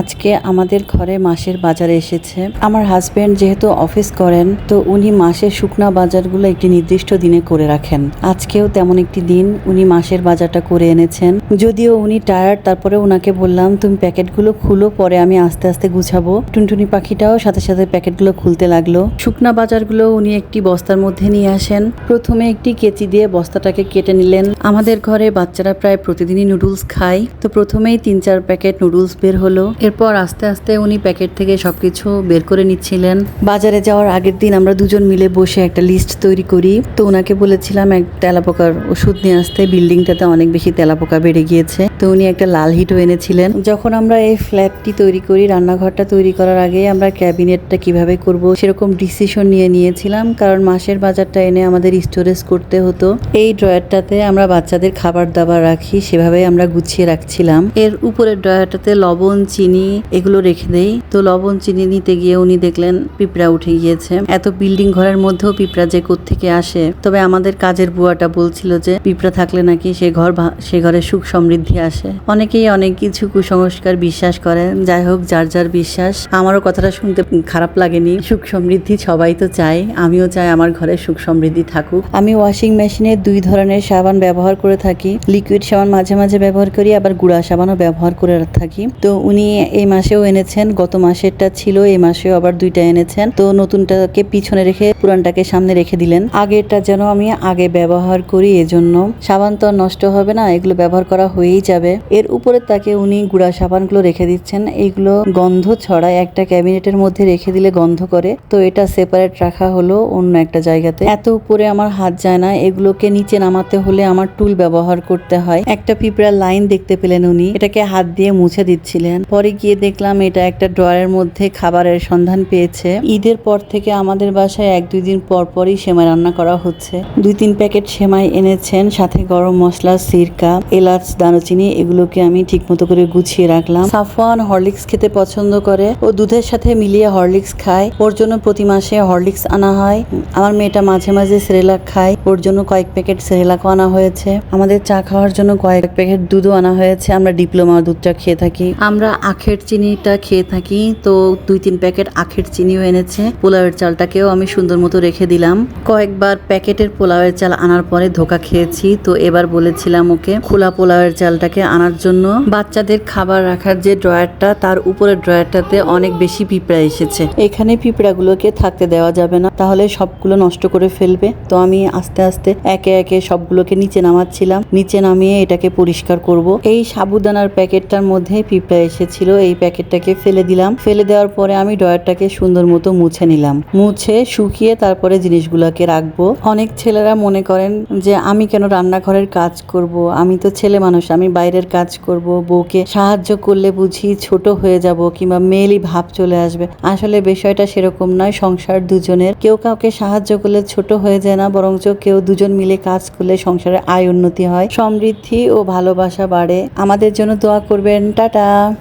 আজকে আমাদের ঘরে মাসের বাজার এসেছে। আমার হাজবেন্ড যেহেতু অফিস করেন, তো উনি মাসের শুকনা বাজারগুলো একটি নির্দিষ্ট দিনে করে রাখেন। আজকেও তেমন একটি দিন উনি মাসের বাজারটা করে এনেছেন। যদিও উনি টায়ার্ড তারপরে ওনাকে বললাম, তুমি প্যাকেটগুলো খুলো, পরে আমি আস্তে আস্তে গুছাবো। টুনটুনি পাখিটাও সাথে সাথে প্যাকেটগুলো খুলতে লাগল। শুকনা বাজারগুলো উনি একটি বস্তার মধ্যে নিয়ে আসেন। প্রথমে একটি কেচি দিয়ে বস্তাটাকে কেটে নিলেন। আমাদের ঘরে বাচ্চারা প্রায় প্রতিদিনই নুডলস খায়। তো প্রথমেই তিন চার প্যাকেট নুডলস বের হলো। এরপর আস্তে আস্তে উনি প্যাকেট থেকে সবকিছু বের করে নিচ্ছিলেন। বাজারে যাওয়ার আগের দিন আমরা দুজন মিলে বসে একটা লিস্ট তৈরি করি। তো ওনাকে বলেছিলাম, এক তেলাপোকার ওষুধ নিয়ে আসতে বিল্ডিংটাতে অনেক বেশি তেলাপোকা বেড়ে গিয়েছে। তো উনি একটা লাল হিটও এনেছিলেন। যখন আমরা এই ফ্ল্যাটটি তৈরি করি, রান্নাঘরটা তৈরি করার আগে আমরা ক্যাবিনেটটা কীভাবে করব সেরকম ডিসিশন নিয়ে নিয়েছিলাম। কারণ মাসের বাজারটা এনে আমাদের স্টোরেজ করতে হতো। এই ড্রয়ারটাতে আমরা বাচ্চাদের খাবার দাবার রাখি সেভাবে আমরা গুছিয়ে রাখছিলাম। এর উপরের ড্রয়ারটাতে লবণ, চিনি এগুলো রেখে দেই। তো লবণ চিনি নিতে গিয়ে উনি দেখলেন পিঁপড়া উঠে গিয়েছে। এত বিল্ডিং ঘরের মধ্যেও পিঁপড়া যে থেকে আসে। তবে আমাদের কাজের বুয়াটা বলছিল যে, পিঁপড়া থাকলে নাকি সে ঘর সে ঘরে সুখ সমৃদ্ধি আসে। অনেকেই অনেক কিছু কুসংস্কার বিশ্বাস করেন। যাই হোক, যার যার বিশ্বাস, আমারও কথাটা শুনতে খারাপ লাগেনি। সুখ সমৃদ্ধি সবাই তো চায়, আমিও চাই আমার ঘরে সুখ সমৃদ্ধি থাকুক। আমি ওয়াশিং মেশিনে দুই ধরনের সাবান ব্যবহার করে থাকি। লিকুইড সাবান মাঝে মাঝে ব্যবহার করি, আবার গুঁড়া সাবানও ব্যবহার করে থাকি। তো উনি এই মাসেও এনেছেন, গত মাসেরটা ছিল, এই মাসেও আবার দুইটা এনেছেন। তো নতুনটাকে পিছনে রেখে পুরানটাকে সামনে রেখে দিলেন। আগেরটা যেন আমি আগে ব্যবহার করি, এজন্য সাবান তো নষ্ট হবে না, এগুলো ব্যবহার করা হয়েই যাবে। এর উপরে তাকে উনি গুঁড়া সাবানগুলো রেখে দিচ্ছেন। এইগুলো গন্ধ ছড়ায় একটা ক্যাবিনেটের মধ্যে রেখে দিলে গন্ধ করে। তো এটা সেপারেট রাখা হলো অন্য একটা জায়গাতে। এত উপরে আমার হাত যায় না, এগুলোকে নিচে নামাতে হলে আমার টুল ব্যবহার করতে হয়। একটা পিঁপড়ার লাইন দেখতে পেলেন উনি। এটাকে হাত দিয়ে মুছে দিচ্ছিলেন। পরে গিয়ে দেখলাম এটা একটা ড্রয়ারের মধ্যে খাবারের সন্ধান পেয়েছে। ঈদের পর থেকে আমাদের বাসায় এক দুই দিন পর পরই সেমাই রান্না করা হচ্ছে। দুই তিন প্যাকেট সেমাই এনেছেন, সাথে গরম মশলা, সিরকা, এলাচ, দারুচিনি, এগুলোকে আমি ঠিকমতো করে গুছিয়ে রাখলাম। সাফওয়ান হরলিক্স খেতে পছন্দ করে ও দুধের সাথে মিলিয়ে হরলিক্স খায়। ওর জন্য প্রতি মাসে হরলিক্স আনা হয়। আমার মেয়েটা মাঝে মাঝে সেরেলাক খায়। ওর জন্য কয়েক প্যাকেট সেরেলাকও আনা হয়েছে। আমাদের চা খাওয়ার জন্য কয়েক প্যাকেট দুধও আনা হয়েছে। আমরা ডিপ্লোমা দুধটা খেয়ে থাকি। আমরা আখের চিনিটা খেয়ে থাকি। তো দুই তিন প্যাকেট আখের চিনিও এনেছে। পোলাওয়ের চালটাকেও আমি সুন্দর মতো রেখে দিলাম। কয়েকবার প্যাকেটের পোলাওয়ের চাল আনার পরে ধোকা খেয়েছি। তো এবার বলেছিলাম ওকে, খোলা পোলাওয়ের চালটাকে আনার জন্য। বাচ্চাদের খাবার রাখার যে ড্রয়ারটা, তার উপরের ড্রয়ারটাতে অনেক বেশি পিঁপড়া এসেছে। এখানে পিঁপড়াগুলোকে থাকতে দেওয়া যাবে না। তাহলে সবগুলো নষ্ট করে ফেলবে। তো আমি আস্তে আস্তে একে একে সবগুলোকে নিচে নামাচ্ছিলাম। নিচে নামিয়ে এটাকে পরিষ্কার করব। এই সাবুদানার প্যাকেটটার মধ্যে পিঁপড়া এসেছিল। এই প্যাকেটটাকে ফেলে দিলাম। ফেলে দেওয়ার পরে আমি ড্রয়ারটাকে সুন্দর মতো মুছে নিলাম। মুছে, শুকিয়ে তারপরে জিনিসগুলোকে রাখব। অনেক ছেলেরা মনে করেন যে, আমি কেন রান্নাঘরের কাজ করব? আমি তো ছেলে মানুষ, আমি বাইরের কাজ করব। বউকে সাহায্য করলে বুঝি ছোট হয়ে যাব কিংবা মেয়েলি ভাব চলে আসবে। আসলে বিষয়টা সেরকম নয়, সংসার দুজনের। কেউ কাউকে সাহায্য করলে ছোট হয়ে যায় না, বরঞ্চ কেউ দুজন মিলে কাজ করলে সংসারে আয় উন্নতি হয়, সমৃদ্ধি ও ভালোবাসা বাড়ে। আমাদের জন্য দোয়া করবেন। টাটা!